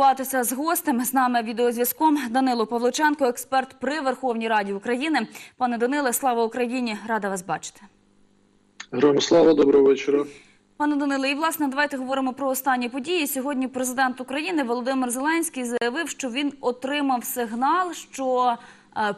поспілкуватися з гостем. З нами відеозв'язком Данило Павличенко, експерт при Верховній Раді України. Пане Даниле, слава Україні! Рада вас бачити. Героям слава, доброго вечора. Пане Даниле, і власне давайте говоримо про останні події. Сьогодні президент України Володимир Зеленський заявив, що він отримав сигнал, що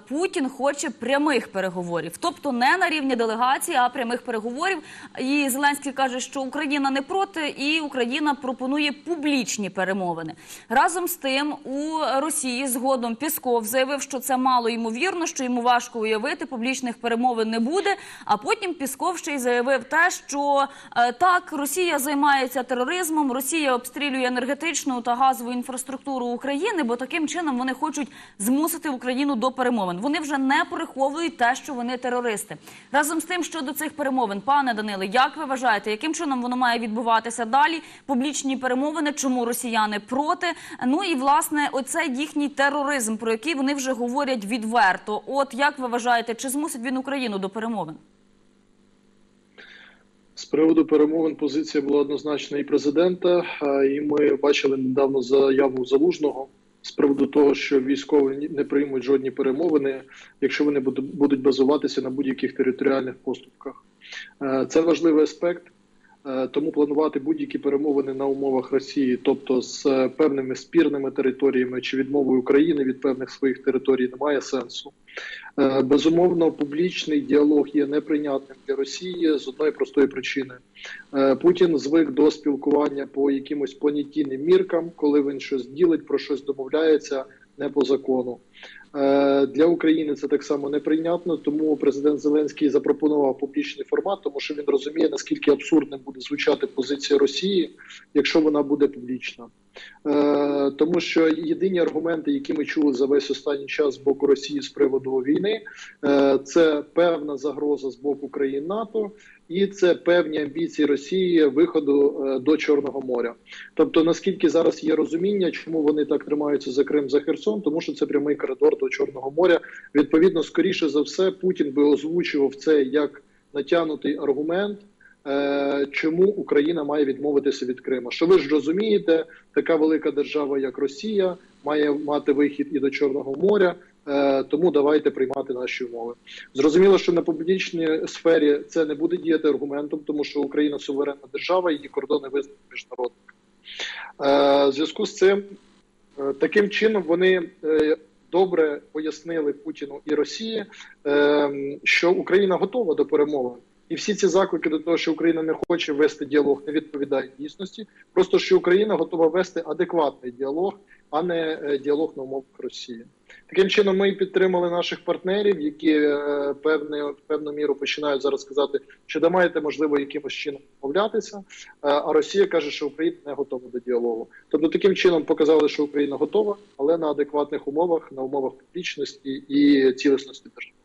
Путін хоче прямих переговорів, тобто не на рівні делегації, а прямих переговорів. І Зеленський каже, що Україна не проти, і Україна пропонує публічні перемовини. Разом з тим у Росії згодом Пісков заявив, що це мало ймовірно, що йому важко уявити, публічних перемовин не буде. А потім Пісков ще й заявив те, що е, так Росія займається тероризмом, Росія обстрілює енергетичну та газову інфраструктуру України, бо таким чином вони хочуть змусити Україну до перемовин. Вони вже не переховують те, що вони терористи. Разом з тим, щодо цих перемовин, пане Даниле, як ви вважаєте, яким чином воно має відбуватися далі? Публічні перемовини, чому росіяни проти? Ну і власне оцей їхній тероризм, про який вони вже говорять відверто. От як ви вважаєте, чи змусить він Україну до перемовин? З приводу перемовин позиція була однозначна і президента, і ми бачили недавно заяву залужного з приводу того, що військові не приймуть жодні перемовини, якщо вони буду- будуть базуватися на будь-яких територіальних поступках. Е, Це важливий аспект. Е, Тому планувати будь-які перемовини на умовах Росії, тобто з е, певними спірними територіями чи відмовою України від певних своїх територій, немає сенсу. Е, Безумовно, публічний діалог є неприйнятним для Росії з одної простої причини. Путін звик до спілкування по якимось понятійним міркам, коли він щось ділить, про щось домовляється не по закону. Е, Для України це так само неприйнятно, тому президент Зеленський запропонував публічний формат, тому що він розуміє, наскільки абсурдним буде звучати позиція Росії, якщо вона буде публічна. Е, Тому що єдині аргументи, які ми чули за весь останній час з боку Росії з приводу війни, е, це певна загроза з боку країн НАТО, і це певні амбіції Росії виходу е, до Чорного моря. Тобто, наскільки зараз є розуміння, чому вони так тримаються за Крим за Херсон, тому що це прямий коридор до Чорного моря. Відповідно, скоріше за все, Путін би озвучував це як натягнутий аргумент. Е, Чому Україна має відмовитися від Крима? Що ви ж розумієте, така велика держава, як Росія, має мати вихід і до Чорного моря, е, тому давайте приймати наші умови. Зрозуміло, що на публічній сфері це не буде діяти аргументом, тому що Україна суверенна держава, її кордони визнані міжнародними. Е, В зв'язку з цим таким чином вони добре пояснили Путіну і Росії, що Україна готова до перемовин. І всі ці заклики до того, що Україна не хоче вести діалог, не відповідають дійсності. Просто що Україна готова вести адекватний діалог, а не е, діалог на умовах Росії. Таким чином, ми підтримали наших партнерів, які е, певне, певну міру починають зараз сказати, що да маєте можливо якимось чином домовлятися. Е, а Росія каже, що Україна не готова до діалогу. Тобто, таким чином показали, що Україна готова, але на адекватних умовах, на умовах публічності і цілісності держави.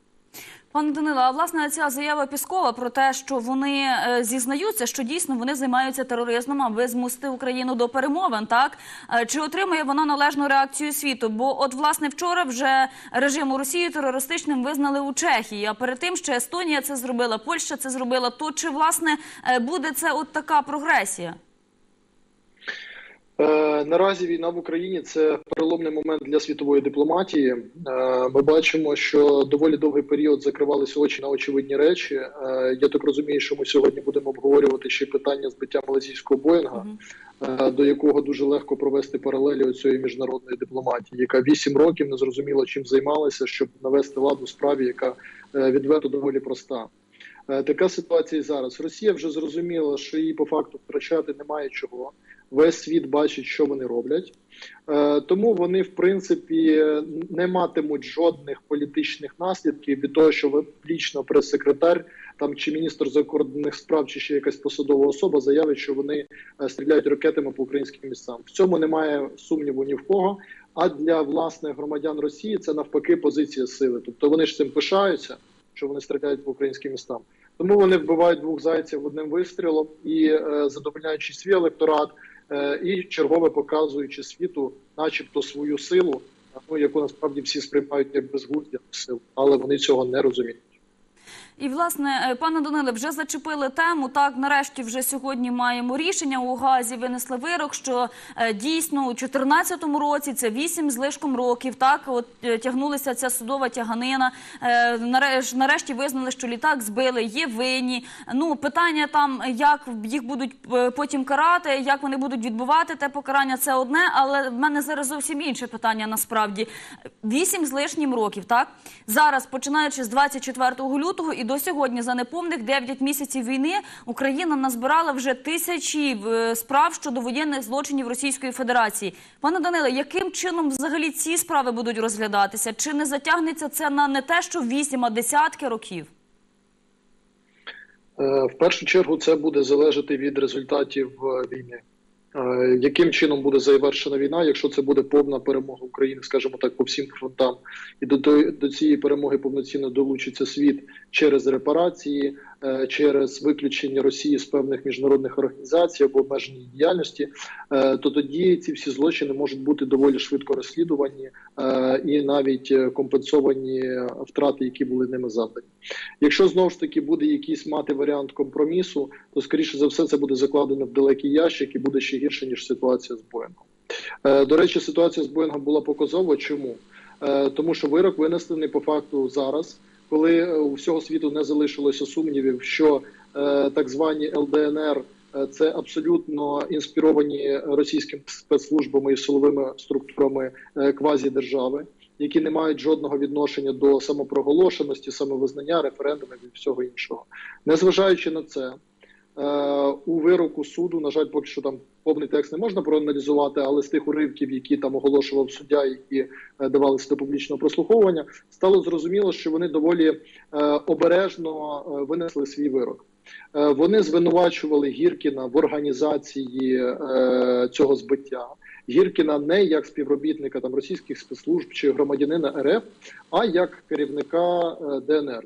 Пане Данило, а власне ця заява Піскова про те, що вони е, зізнаються, що дійсно вони займаються тероризмом, аби змусити Україну до перемовин. Так Е, чи отримує вона належну реакцію світу? Бо, от власне, вчора вже режим у Росії терористичним визнали у Чехії. А перед тим ще Естонія це зробила, Польща це зробила. То чи власне е, буде це от така прогресія? Е, Наразі війна в Україні це переломний момент для світової дипломатії. Е, Ми бачимо, що доволі довгий період закривалися очі на очевидні речі. Е, Я так розумію, що ми сьогодні будемо обговорювати ще питання збиття малазійського Боїнга, е, до якого дуже легко провести паралелі цієї міжнародної дипломатії, яка вісім років не зрозуміла, чим займалася, щоб навести лад у справі, яка відверто доволі проста. Така ситуація і зараз. Росія вже зрозуміла, що їй по факту втрачати немає чого. Весь світ бачить, що вони роблять. Е, Тому вони, в принципі, не матимуть жодних політичних наслідків від того, що публічно прес-секретар там чи міністр закордонних справ, чи ще якась посадова особа заявить, що вони е, стріляють ракетами по українським містам. В цьому немає сумніву ні в кого. А для власних громадян Росії це навпаки позиція сили. Тобто вони ж цим пишаються, що вони стріляють по українським містам. Тому вони вбивають двох зайців одним вистрілом і е, задовольняючи свій електорат, і чергове показуючи світу, начебто, свою силу, ну яку насправді всі сприймають як безглуздя силу, але вони цього не розуміють. І власне, е, пане Даниле, вже зачепили тему. Так, нарешті, вже сьогодні маємо рішення у Газі. Винесли вирок, що е, дійсно у 2014 році це 8 з лишком років. Так, от е, тягнулася ця судова тяганина. Нарешті визнали, що літак збили, є винні. Ну питання там, як їх будуть потім карати, як вони будуть відбувати те покарання, це одне. Але в мене зараз зовсім інше питання. Насправді 8 з лишнім років. Так зараз, починаючи з 24 лютого і до сьогодні, за неповних 9 місяців війни, Україна назбирала вже тисячі е, справ щодо воєнних злочинів Російської Федерації. Пане Даниле, яким чином взагалі ці справи будуть розглядатися? Чи не затягнеться це на не те, що 8, а десятки років? Е, В першу чергу це буде залежати від результатів е, війни. Е, Яким чином буде завершена війна, якщо це буде повна перемога України, скажімо так, по всім фронтам, і до, до, цієї перемоги повноцінно долучиться світ через репарації, через виключення Росії з певних міжнародних організацій або обмеження діяльності, е, то тоді ці всі злочини можуть бути доволі швидко розслідувані е, і навіть е, компенсовані втрати, які були ними завдані. Якщо знову ж таки буде якийсь мати варіант компромісу, то скоріше за все це буде закладено в далекий ящик і буде ще гірше ніж ситуація з Боїнгом. Е, До речі, ситуація з Боїнгом була показова. Чому? Е, Тому що вирок винесений по факту зараз, коли е, у всього світу не залишилося сумнівів, що е, так звані ЛДНР е, це абсолютно інспіровані російськими спецслужбами і силовими структурами квазідержави які не мають жодного відношення до самопроголошеності, самовизнання, референдумів і всього іншого. Незважаючи на це, у вироку суду, на жаль, поки що там повний текст не можна проаналізувати, але з тих уривків, які там оголошував суддя, які е, давалися до публічного прослуховування, стало зрозуміло, що вони доволі е, обережно е, винесли свій вирок. Е, Вони звинувачували Гіркіна в організації е, цього збиття. Гіркіна не як співробітника там російських спецслужб чи громадянина РФ, а як керівника е, ДНР.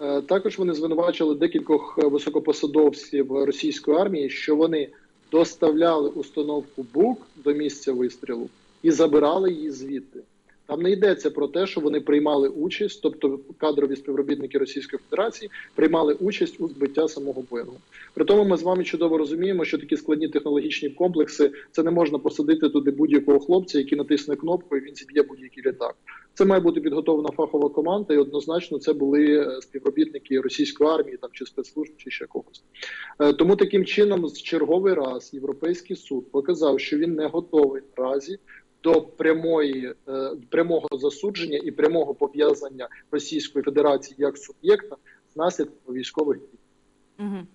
Е, Також вони звинувачили декількох високопосадовців російської армії, що вони доставляли установку БУК до місця вистрілу і забирали її звідти. Там не йдеться про те, що вони приймали участь, тобто кадрові співробітники Російської Федерації приймали участь у збиття самого Боїнгу. При тому ми з вами чудово розуміємо, що такі складні технологічні комплекси це не можна посадити туди будь-якого хлопця, який натисне кнопку, і він зіб'є будь-який літак. Це має бути підготовлена фахова команда, і однозначно це були е, співробітники російської армії, там чи спецслужб, чи ще когось. Е, Тому таким чином, з черговий раз європейський суд показав, що він не готовий наразі до прямої е, прямого засудження і прямого пов'язання Російської Федерації як суб'єкта з наслідками військових дій. Угу.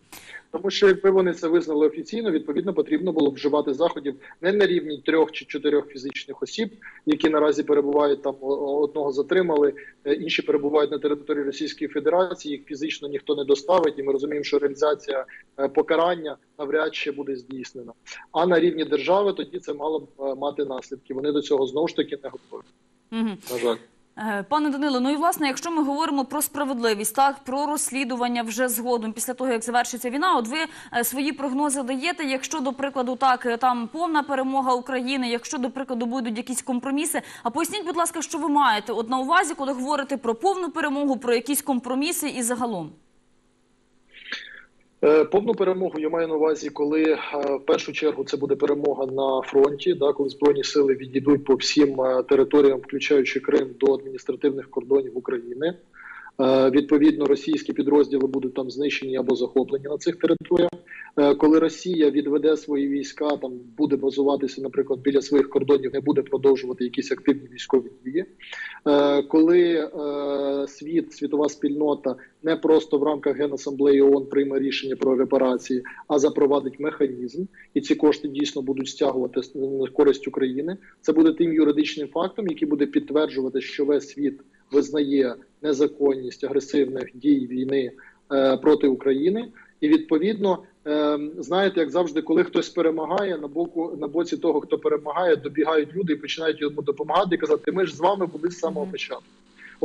Тому що якби вони це визнали офіційно, відповідно потрібно було вживати заходів не на рівні трьох чи чотирьох фізичних осіб, які наразі перебувають там одного затримали, е, інші перебувають на території Російської Федерації. Їх фізично ніхто не доставить, і ми розуміємо, що реалізація е, покарання навряд чи буде здійснена. А на рівні держави тоді це мало б е, мати наслідки. Вони до цього знову ж таки не готові. Угу. На жаль. Е, Пане Данило, ну і власне, якщо ми говоримо про справедливість, так про розслідування вже згодом після того, як завершиться війна, от ви е, свої прогнози даєте. Якщо до прикладу так е, там повна перемога України, якщо до прикладу будуть якісь компроміси. А поясніть, будь ласка, що ви маєте от на увазі, коли говорите про повну перемогу, про якісь компроміси і загалом. Е, Повну перемогу я маю на увазі, коли е, в першу чергу це буде перемога на фронті, да, коли збройні сили відійдуть по всім е, територіям, включаючи Крим до адміністративних кордонів України. Відповідно, російські підрозділи будуть там знищені або захоплені на цих територіях. Коли Росія відведе свої війська, там буде базуватися, наприклад, біля своїх кордонів, не буде продовжувати якісь активні військові дії. Е, Коли е, світ, світова спільнота не просто в рамках Генасамблеї ООН прийме рішення про репарації, а запровадить механізм, і ці кошти дійсно будуть стягувати на користь України. Це буде тим юридичним фактом, який буде підтверджувати, що весь світ визнає незаконність агресивних дій війни е, проти України. І відповідно, знаєте, як завжди, коли хтось перемагає, на боку на боці того, хто перемагає, добігають люди і починають йому допомагати і казати: Ми ж з вами були з самого початку.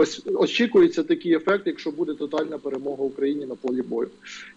Ось очікується такий ефект, якщо буде тотальна перемога Україні на полі бою.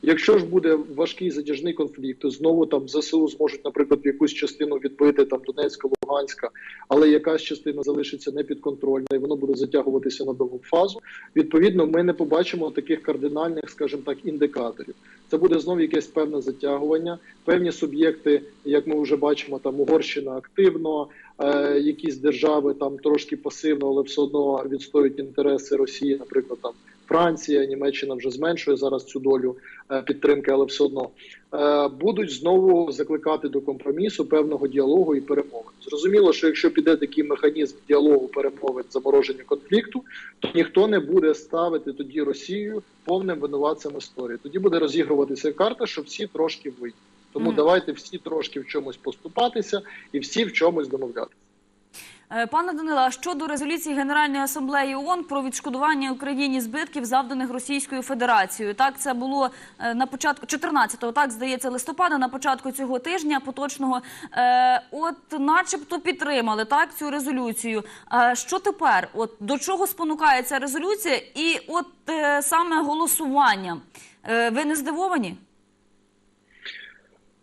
Якщо ж буде важкий затяжний конфлікт, то знову там ЗСУ зможуть, наприклад, якусь частину відбити там Донецька, Луганська, але якась частина залишиться непідконтрольна, і воно буде затягуватися на довгу фазу. Відповідно, ми не побачимо таких кардинальних, скажімо так, індикаторів. Це буде знову якесь певне затягування, певні суб'єкти, як ми вже бачимо, там Угорщина активно, е, якісь держави там трошки пасивно, але все одно відстоюють інтереси Росії, наприклад, там Франція, Німеччина вже зменшує зараз цю долю е, підтримки, але все одно е, будуть знову закликати до компромісу, певного діалогу і перемоги. Зрозуміло, що якщо піде такий механізм діалогу, перемови, замороження конфлікту, то ніхто не буде ставити тоді Росію повним винуватцем історії. Тоді буде розігруватися карта, що всі трошки вийдуть. Тому Мгм. давайте всі трошки в чомусь поступатися і всі в чомусь домовлятися. Е, Пане Данила, а щодо резолюції Генеральної асамблеї ООН про відшкодування Україні збитків, завданих Російською Федерацією. Так, це було е, на початку 14-го, так здається, листопада, на початку цього тижня поточного. Е, от, начебто, підтримали так цю резолюцію. Що тепер? От до чого спонукає ця резолюція? І от саме голосування. Ви не здивовані?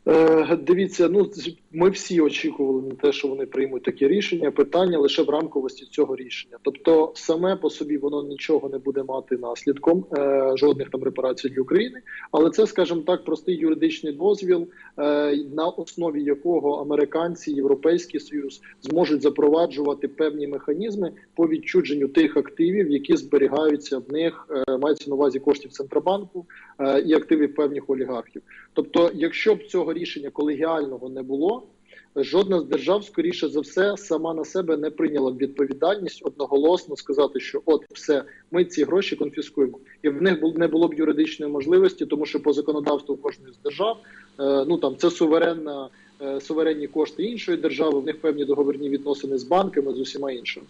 Е, Дивіться, ну ми всі очікували на те, що вони приймуть таке рішення. Питання лише в рамковості цього рішення. Тобто, саме по собі воно нічого не буде мати наслідком е, жодних там репарацій для України. Але це, скажімо так, простий юридичний дозвіл, е, на основі якого американці, європейський союз зможуть запроваджувати певні механізми по відчудженню тих активів, які зберігаються в них, е, мається на увазі коштів центробанку е, і активів певних олігархів. Тобто, якщо б цього рішення колегіального не було, жодна з держав, скоріше за все, сама на себе не прийняла відповідальність одноголосно сказати, що от все, ми ці гроші конфіскуємо, і в них не було б юридичної можливості, тому що по законодавству кожної з держав, е, ну там це суверенна. е, Суверенні кошти іншої держави, в них певні договірні відносини з банками, з усіма іншими.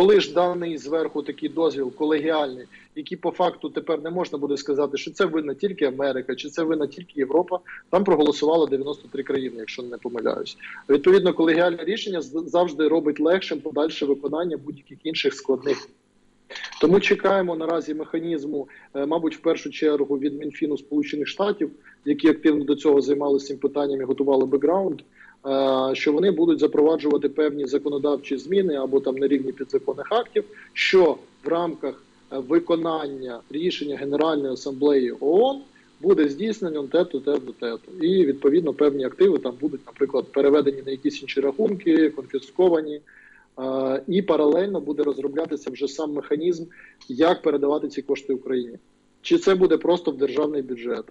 Коли ж даний зверху такий дозвіл колегіальний, який по факту тепер не можна буде сказати, що це винна тільки Америка, чи це винна тільки Європа. Там проголосувало 93 країни, якщо не помиляюсь. Відповідно, колегіальне рішення завжди робить легшим подальше виконання будь-яких інших складних. Тому чекаємо наразі механізму, е, мабуть, в першу чергу від Мінфіну Сполучених Штатів, які активно до цього займалися цим питанням і готували бекграунд. Е, Що вони будуть запроваджувати певні законодавчі зміни або там на рівні підзаконних актів, що в рамках е, виконання рішення Генеральної асамблеї ООН буде здійснено те-то, те-то, те-то. І відповідно певні активи там будуть, наприклад, переведені на якісь інші рахунки, конфісковані. Е, І паралельно буде розроблятися вже сам механізм, як передавати ці кошти Україні. Чи це буде просто в державний бюджет,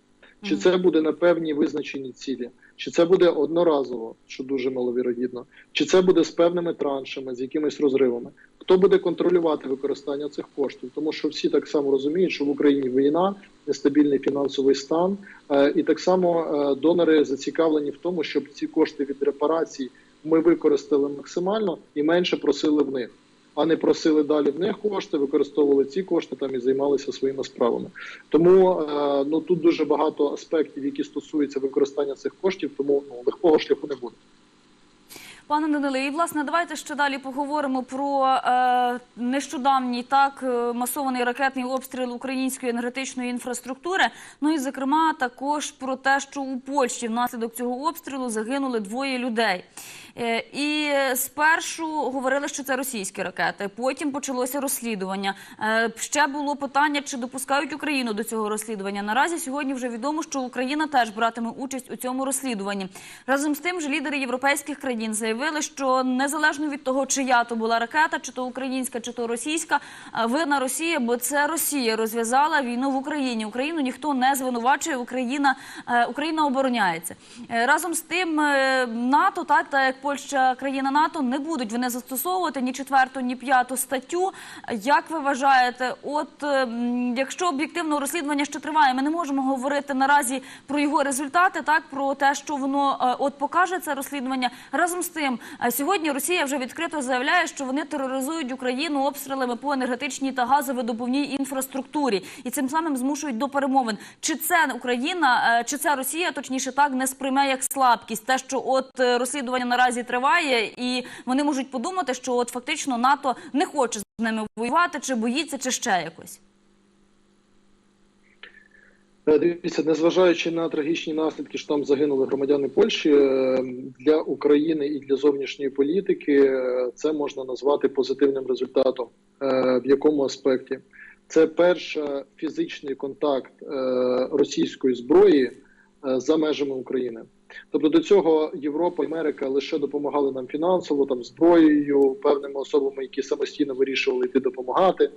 чи це буде на певні визначені цілі, чи це буде одноразово, що дуже маловірогідно, чи це буде з певними траншами, з якимись розривами. Хто буде контролювати використання цих коштів? Тому що всі так само розуміють, що в Україні війна, нестабільний фінансовий стан, е, і так само е, донори зацікавлені в тому, щоб ці кошти від репарацій ми використали максимально і менше просили в них, а не просили далі в них кошти, використовували ці кошти там і займалися своїми справами. Тому е, ну тут дуже багато аспектів, які стосуються використання цих коштів, тому ну легкого шляху не буде. Пане Даниле, і власне давайте ще далі поговоримо про е, нещодавній так е, масований ракетний обстріл української енергетичної інфраструктури. Ну і зокрема також про те, що у Польщі внаслідок цього обстрілу загинули двоє людей. Е, і спершу говорили, що це російські ракети. Потім почалося розслідування. Е, ще було питання, чи допускають Україну до цього розслідування. Наразі сьогодні вже відомо, що Україна теж братиме участь у цьому розслідуванні. Разом з тим, ж лідери європейських країн заявили, що незалежно від того, чия то була ракета, чи то українська, чи то російська, е, винна Росія, бо це Росія розв'язала війну в Україні. Україну ніхто не звинувачує. Україна е, Україна обороняється Е, разом з тим. е, НАТО, так та як Польща країна НАТО, не будуть вони застосовувати ні четверту, ні п'яту статтю. Як ви вважаєте, от е, якщо об'єктивно розслідування ще триває, ми не можемо говорити наразі про його результати, так про те, що воно е, от покаже це розслідування. Разом з тим, е, сьогодні Росія вже відкрито заявляє, що вони тероризують Україну обстрілами по енергетичній та газовидобувній інфраструктурі, і цим самим змушують до перемовин. Чи це Україна, е, чи це Росія, точніше так не сприйме як слабкість, те, що от розслідування наразі наразі триває, і вони можуть подумати, що от фактично НАТО не хоче з ними воювати, чи боїться, чи ще якось. Е, Дивіться, незважаючи на трагічні наслідки, що там загинули громадяни Польщі е, для України і для зовнішньої політики, е, це можна назвати позитивним результатом. В якому аспекті? Це перший фізичний контакт російської зброї за межами України. Тобто до цього Європа і Америка лише допомагали нам фінансово, там зброєю, певними особами, які самостійно вирішували йти допомагати. Е,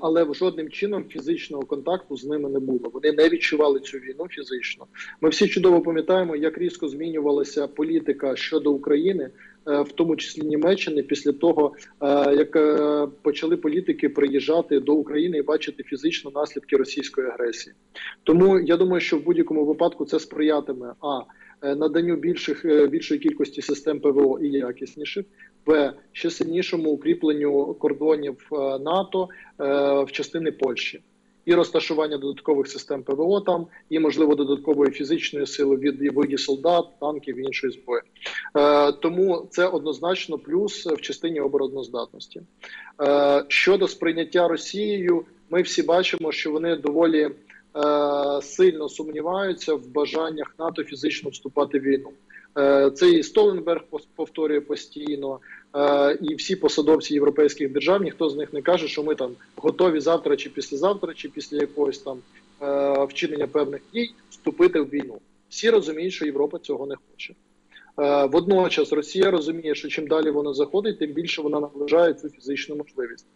але жодним чином фізичного контакту з ними не було. Вони не відчували цю війну фізично. Ми всі чудово пам'ятаємо, як різко змінювалася політика щодо України, в тому числі Німеччини, після того е, як е, почали політики приїжджати до України і бачити фізично наслідки російської агресії. Тому я думаю, що в будь-якому випадку це сприятиме а е, наданню більших е, більшої кількості систем ПВО і якісніших. Б ще сильнішому укріпленню кордонів е, НАТО е, в частини Польщі і розташування додаткових систем ПВО там, і можливо додаткової фізичної сили від виді солдат, танків і іншої зброї. Е, тому це однозначно плюс в частині обороноздатності. Е, щодо сприйняття Росією, ми всі бачимо, що вони доволі е, сильно сумніваються в бажаннях НАТО фізично вступати в війну. Е, Це і Столенберг повторює постійно, і всі посадовці європейських держав. Ніхто з них не каже, що ми там готові завтра чи післязавтра, чи після якогось там е, вчинення певних дій вступити в війну. Всі розуміють, що Європа цього не хоче. Е, Водночас Росія розуміє, що чим далі вона заходить, тим більше вона наближає цю фізичну можливість.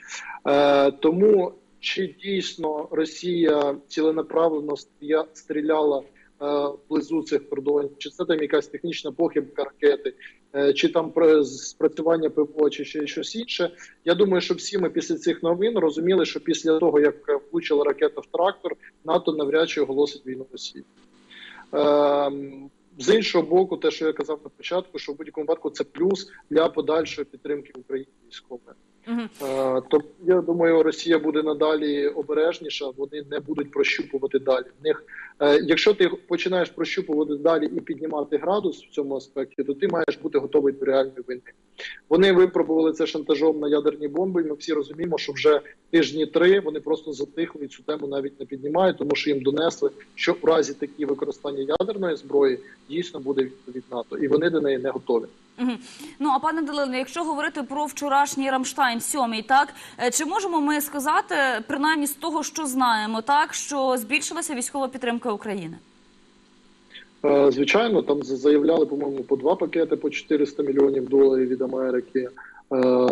Е, Тому чи дійсно Росія ціленаправлено стрія- стріляла е, вблизу цих кордонів, чи це там якась технічна похибка ракети, е, чи там спрацювання ПВО, чи ще щось інше. Я думаю, що всі ми після цих новин розуміли, що після того, як е, влучила ракета в трактор, НАТО навряд чи оголосить війну Росії. Ем, з іншого боку, те, що я казав на початку, що в будь-якому випадку це плюс для подальшої підтримки України військової. Е, Тобто, я думаю, Росія буде надалі обережніша, вони не будуть прощупувати далі. В них, е, якщо ти починаєш прощупувати далі і піднімати градус в цьому аспекті, то ти маєш бути готовий до реальної війни. Вони випробували це шантажом на ядерні бомби. Ми всі розуміємо, що вже тижні три вони просто затихли і цю тему навіть не піднімають, тому що їм донесли, що в разі такі використання ядерної зброї дійсно буде відповідь НАТО, і вони до неї не готові. Ну а пане Далине, якщо говорити про вчорашній Рамштайн сьомий, так е, чи можемо ми сказати, принаймні з того, що знаємо, так що збільшилася військова підтримка України? Е, Звичайно, там заявляли, по-моєму, по два пакети по 400 мільйонів доларів від Америки,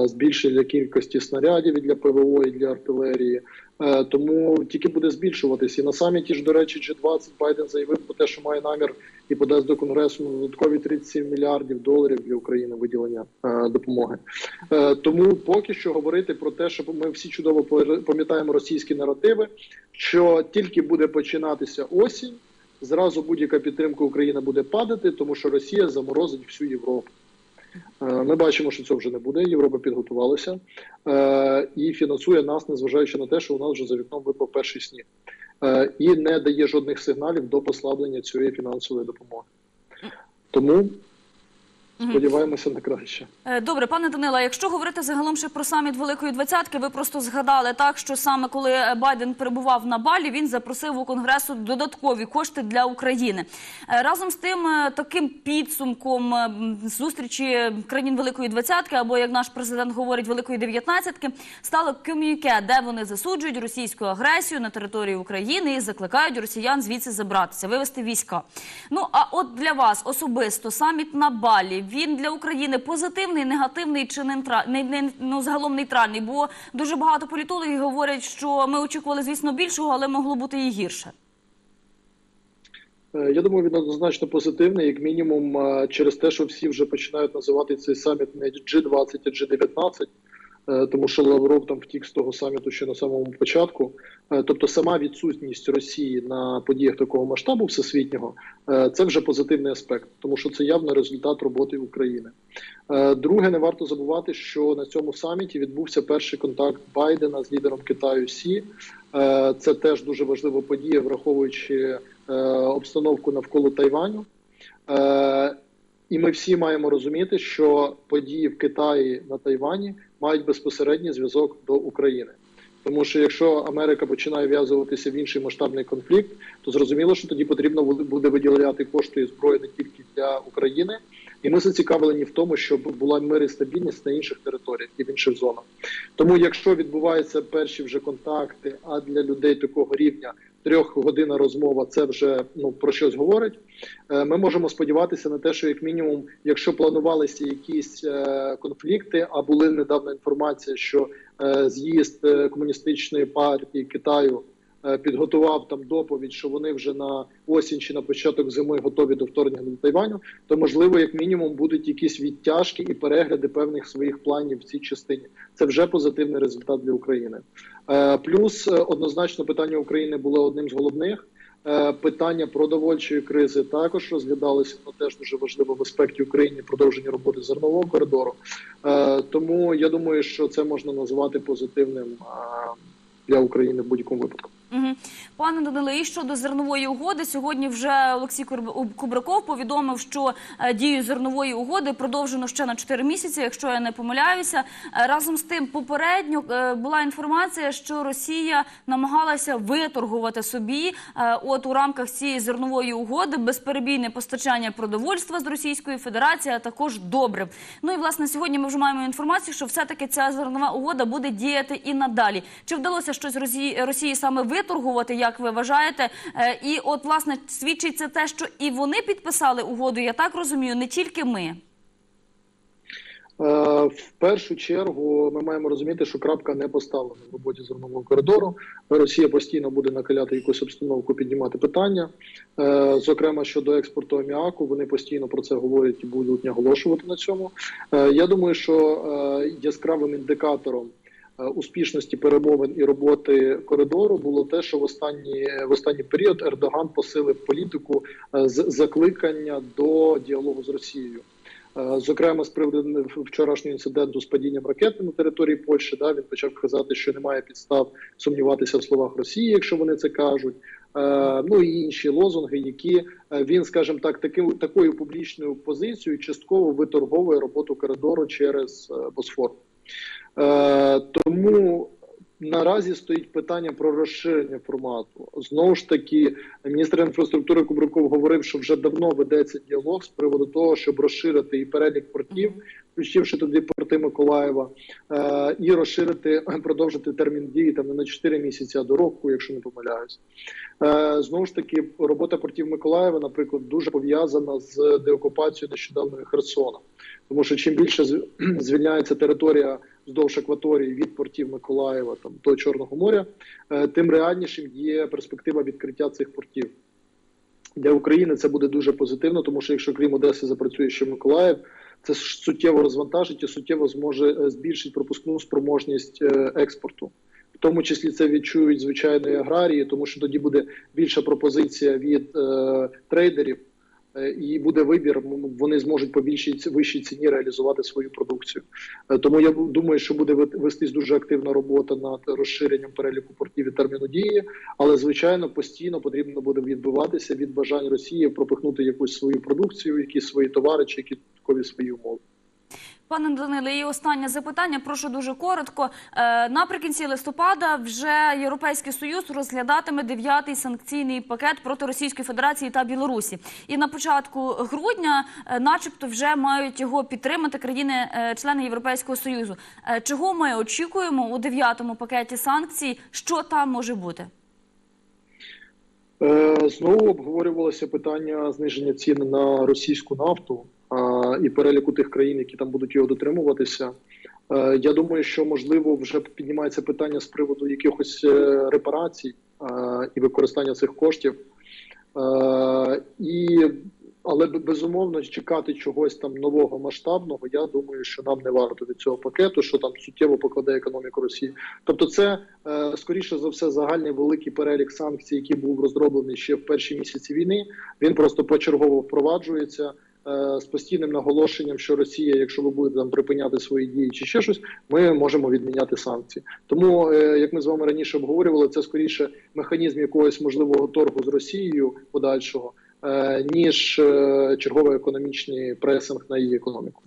збільшення кількості снарядів і для ПВО і для артилерії. Е, Тому тільки буде збільшуватись. І на саміті ж, до речі, G20 Байден заявив про те, що має намір і подасть до конгресу додаткові 37 мільярдів доларів для України виділення е, допомоги. Е, Тому поки що говорити про те, що ми всі чудово пам'ятаємо російські наративи, що тільки буде починатися осінь зразу будь-яка підтримка України буде падати, тому що Росія заморозить всю Європу. Е, Ми бачимо, що цього вже не буде. Європа підготувалася е, і фінансує нас, незважаючи на те, що у нас вже за вікном випав перший сніг, Е, і не дає жодних сигналів до послаблення цієї фінансової допомоги. Тому сподіваємося на краще. Е, Добре, пане Данила, якщо говорити загалом ще про саміт Великої Двадцятки, ви просто згадали так, що саме коли Байден перебував на Балі, він запросив у Конгресу додаткові кошти для України. Е, Разом з тим, е, таким підсумком зустрічі країн Великої Двадцятки, або як наш президент говорить, Великої Дев'ятнадцятки, стало ком'юніке, де вони засуджують російську агресію на території України і закликають росіян звідси забратися, вивести війська. Ну а от для вас особисто саміт на Балі він для України позитивний, негативний чи нейтра- не, не, ну, загалом нейтральний? Бо дуже багато політологів говорять, що ми очікували, звісно, більшого, але могло бути і гірше. Е, Я думаю, він однозначно позитивний, як мінімум, е, через те, що всі вже починають називати цей саміт не G20, а G19, е, тому що Лавров там втік з того саміту ще на самому початку. Е, Тобто, сама відсутність Росії на подіях такого масштабу всесвітнього е, це вже позитивний аспект, тому що це явно результат роботи України. Е, Друге, не варто забувати, що на цьому саміті відбувся перший контакт Байдена з лідером Китаю Сі. Е, Це теж дуже важлива подія, враховуючи е, обстановку навколо Тайваню. Е, І ми всі маємо розуміти, що події в Китаї на Тайвані мають безпосередній зв'язок до України. Тому що якщо Америка починає в'язуватися в інший масштабний конфлікт, то зрозуміло, що тоді потрібно буде виділяти кошти і зброї не тільки для України, і ми зацікавлені в тому, щоб була мир і стабільність на інших територіях і в інших зонах. Тому, якщо відбуваються перші вже контакти, а для людей такого рівня трьохгодинна розмова це вже ну про щось говорить. Е, Ми можемо сподіватися на те, що як мінімум, якщо планувалися якісь е, конфлікти, а були недавно інформація, що е, з'їзд комуністичної партії Китаю підготував там доповідь, що вони вже на осінь чи на початок зими готові до вторгнення до Тайваню, то можливо, як мінімум, будуть якісь відтяжки і перегляди певних своїх планів в цій частині. Це вже позитивний результат для України. Е, Плюс е, однозначно питання України було одним з головних. Е, Питання продовольчої кризи також розглядалися, але теж дуже важливо в аспекті України продовження роботи зернового коридору. Е, Тому я думаю, що це можна назвати позитивним е, для України в будь-якому випадку. Пане Даниле, і щодо зернової угоди, сьогодні вже Олексій Кубраков повідомив, що е, дію зернової угоди продовжено ще на 4 місяці, якщо я не помиляюся. Е, Разом з тим, попередньо е, була інформація, що Росія намагалася виторгувати собі, от у рамках цієї зернової угоди, безперебійне постачання продовольства з Російської Федерації, а також добрив. Ну і власне сьогодні ми вже маємо інформацію, що все-таки ця зернова угода буде діяти і надалі. Чи вдалося щось Росії, саме виторгувати, як ви вважаєте? Е, І от власне свідчить це те, що і вони підписали угоду, я так розумію, не тільки ми. Е, В першу чергу ми маємо розуміти, що крапка не поставлена в роботі зернового коридору. Росія постійно буде накаляти якусь обстановку, піднімати питання. Е, Зокрема, щодо експорту аміаку, вони постійно про це говорять і будуть наголошувати на цьому. Я думаю, що яскравим індикатором. Е, Успішності перемовин і роботи коридору було те, що в останній в останній період Ердоган посилив політику е, з закликання до діалогу з Росією. Е, Зокрема, з приводу вчорашнього інциденту з падінням ракети на території Польщі, да він почав казати, що немає підстав сумніватися в словах Росії, якщо вони це кажуть. Ну і інші лозунги, які він, скажімо так, таким такою публічною позицією частково виторговує роботу коридору через Босфор. Е, Тому наразі стоїть питання про розширення формату. Знову ж таки, міністр інфраструктури Кубраков говорив, що вже давно ведеться діалог з приводу того, щоб розширити і перелік портів, включивши туди порти Миколаєва, е, і розширити, продовжити термін дії там не на 4 місяці, а до року, якщо не помиляюсь. Е, Знову ж таки, робота портів Миколаєва, наприклад, дуже пов'язана з деокупацією нещодавної Херсона. Тому що чим більше звільняється територія вздовж акваторії від портів Миколаєва там до Чорного моря, е, тим реальнішим є перспектива відкриття цих портів. Для України це буде дуже позитивно, тому що якщо крім Одеси запрацює ще Миколаїв, це суттєво розвантажить і суттєво зможе е, збільшити пропускну спроможність е, експорту. В тому числі це відчують звичайно і аграрії, тому що тоді буде більша пропозиція від е, трейдерів, і буде вибір. Вони зможуть по більшій вищій ціні реалізувати свою продукцію. Е, Тому я думаю, що буде ве- вестись дуже активна робота над розширенням переліку портів і терміну дії. Але звичайно постійно потрібно буде відбиватися від бажань Росії пропихнути якусь свою продукцію, якісь свої товари чи які свої умови. Пане Даниле, і останнє запитання. Прошу дуже коротко. Е, наприкінці листопада вже Європейський Союз розглядатиме дев'ятий санкційний пакет проти Російської Федерації та Білорусі. І на початку грудня, е, начебто, вже мають його підтримати країни-члени Європейського Союзу. Е, чого ми очікуємо у дев'ятому пакеті санкцій? Що там може бути? Е, Знову обговорювалося питання зниження цін на російську нафту і переліку тих країн, які там будуть його дотримуватися. Е, Я думаю, що можливо вже піднімається питання з приводу якихось е, репарацій і використання цих коштів. Е, І але безумовно чекати чогось там нового масштабного. Я думаю, що нам не варто від цього пакету, що там суттєво покладе економіку Росії. Тобто, це е, скоріше за все загальний великий перелік санкцій, який був розроблений ще в перші місяці війни. Він просто почергово впроваджується. Е, З постійним наголошенням, що Росія, якщо ви будете там припиняти свої дії чи ще щось, ми можемо відміняти санкції. Тому, е, як ми з вами раніше обговорювали, це скоріше механізм якогось можливого торгу з Росією подальшого, е, ніж черговий економічний пресинг на її економіку.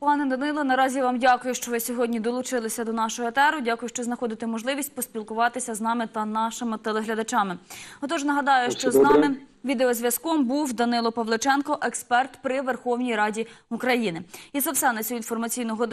Пане Данило, наразі вам дякую, що ви сьогодні долучилися до нашого етеру. Дякую, що знаходите можливість поспілкуватися з нами та нашими телеглядачами. Отож, нагадаю, що з нами відеозв'язком був Данило Павличенко, експерт при Верховній Раді України. І це все на цю інформаційну годину.